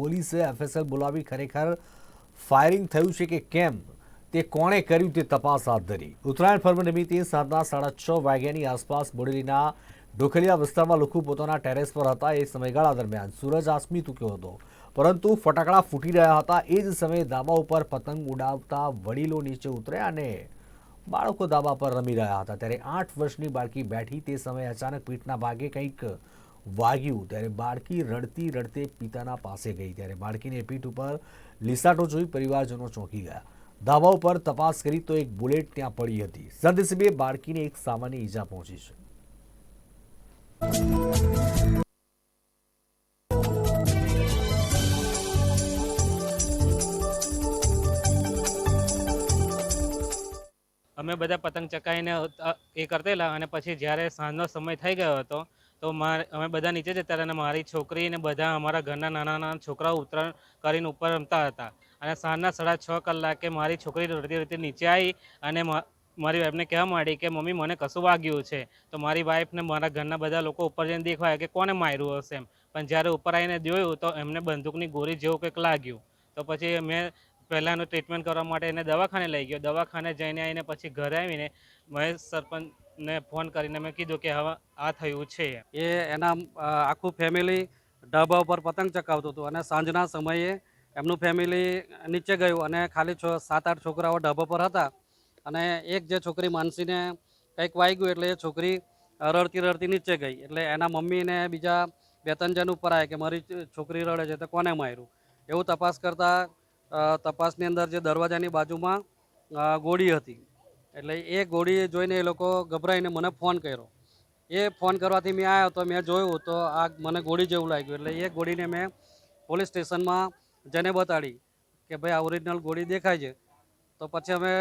પોલીસે એફએસએલ બોલાવી ખરેખર ફાયરિંગ થયું છે કે કેમ? તે કોણે કર્યું તે તપાસ હાથ ધરી. ઉત્તરાયણ પર્વ નિમિત્તે સાંજના સાડા છ વાગ્યાની આસપાસ બોડેલીના ડોખલિયા વિસ્તારમાં લોકો પોતાના ટેરેસ પર હતા. એ સમયગાળા દરમિયાન સૂરજ આસમી ચૂક્યો હતો. પરંતુ ફટાકડા ફૂટી રહ્યા હતા. એ જ સમયે ધાબા ઉપર પતંગ ઉડાવતા વડીલો નીચે ઉતર્યા અને બાળકો ધાબા પર રમી રહ્યા હતા. ત્યારે આઠ વર્ષની બાળકી બેઠી. તે સમયે અચાનક પીઠના ભાગે કંઈક વાગ્યું ત્યારે બાળકી રડતી રડતે પિતાના પાસે ગઈ ત્યારે બાળકીને પીઠ ઉપર લીસાટો જોઈ પરિવારજનો ચોંકી ગયા. ધાબા ઉપર તપાસ કરી તો એક બુલેટ ત્યાં પડી હતી. સદનસીબે બાળકીને એક સામાન્ય ઈજા પહોંચી છે. અમે બધા પતંગ ચકાઈને એ કરતેલા અને પછી જ્યારે સાંજનો સમય થઈ ગયો હતો તો અમે બધા નીચે જતા હતા અને મારી છોકરી અને બધા અમારા ઘરના નાના નાના છોકરાઓ ઉત્તરાયણ કરીને ઉપર રમતા હતા. અને સાંજના સાડા છ કલાકે મારી છોકરી રડતી રડતી નીચે આવી અને મારી વાઈફને કહેવા માંડી કે, મમ્મી, મને કશું વાગ્યું છે. તો મારી વાઈફને મારા ઘરના બધા લોકો ઉપર જઈને દેખવાયા કે, કોને માર્યું હશે? એમ. પણ જ્યારે ઉપર આવીને જોયું તો એમને બંદૂકની ગોળી જેવું કંઈક લાગ્યું. તો પછી મેં પહેલાંનું ટ્રીટમેન્ટ કરવા માટે એને દવાખાને લઈ ગયો. દવાખાને જઈને આવીને પછી ઘરે આવીને મહેશ સરપંચને ફોન કરીને મેં કીધું કે હવે આ થયું છે. એ એના આખું ફેમિલી ઢાબા ઉપર પતંગ ચકાવતું હતું અને સાંજના સમયે એમનું ફેમિલી નીચે ગયું અને ખાલી છ, સાત, આઠ છોકરાઓ ઢાબા પર હતા અને એક જે છોકરી માનસીને કંઈક વાગ્યું એટલે એ છોકરી રડતી રડતી નીચે ગઈ એટલે એના મમ્મીને બીજા બે ત્રણ જણ ઉપર આવ્યા કે મારી છોકરી રડે છે તો કોને માર્યું? એવું તપાસ કરતાં તપાસની અંદર જે દરવાજાની બાજુમાં ગોળી હતી. એટલે એ ગોળી જોઈને એ લોકો ગભરાઈને મને ફોન કર્યો. એ ફોન કરવાથી મેં આવ્યો તો મેં જોયું તો આ મને ગોળી જેવું લાગ્યું. એટલે એ ગોળીને મેં પોલીસ સ્ટેશનમાં જેને બતાડી કે ભાઈ આ ઓરિજિનલ ગોળી દેખાય છે. તો પછી અમે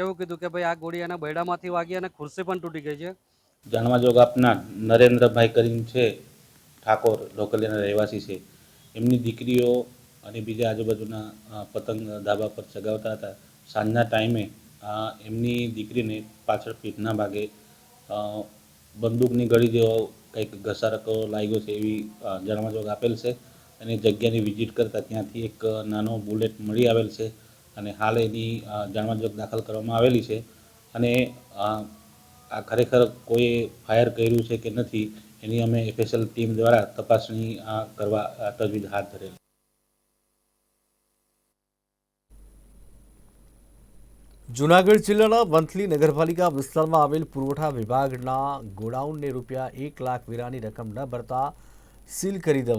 એવું કીધું કે ભાઈ આ ગોળી એના બૈડામાંથી વાગી અને ખુરશી પણ તૂટી ગઈ છે. જાણવા જોગ આપના નરેન્દ્રભાઈ કરીને છે, ઠાકોર લોકલીના રહેવાસી છે. એમની દીકરીઓ અને બીજા આજુબાજુના પતંગ ધાબા પર ચગાવતા હતા. સાંજના ટાઈમે એમની દીકરીને પાછળ પીઠના ભાગે બંદૂકની ગળી જેવો કંઈક ઘસારકો લાગ્યો છે એવી અ, જાણવા જોગ આપેલ છે. અને જગ્યાની વિઝિટ કરતાં ત્યાંથી એક નાનો બુલેટ મળી આવેલ છે અને હાલ એની જાણવાજોગ જાણવા જોગ દાખલ કરવામાં આવેલી છે. અને આ ખરેખર કોઈ ફાયર કર્યું છે કે નથી એની અમે એફએસએલ ટીમ દ્વારા તપાસણી કરવા તજવીજ હાથ ધરેલ જુનાગઢ જિલ્લાના વંથલી નગરપાલિકા વિસ્તારમાં આવેલ પુરવઠા વિભાગના ગોડાઉનને રૂપિયા એક લાખ વેરાની રકમ ન ભરતા સીલ કરી દેવામાં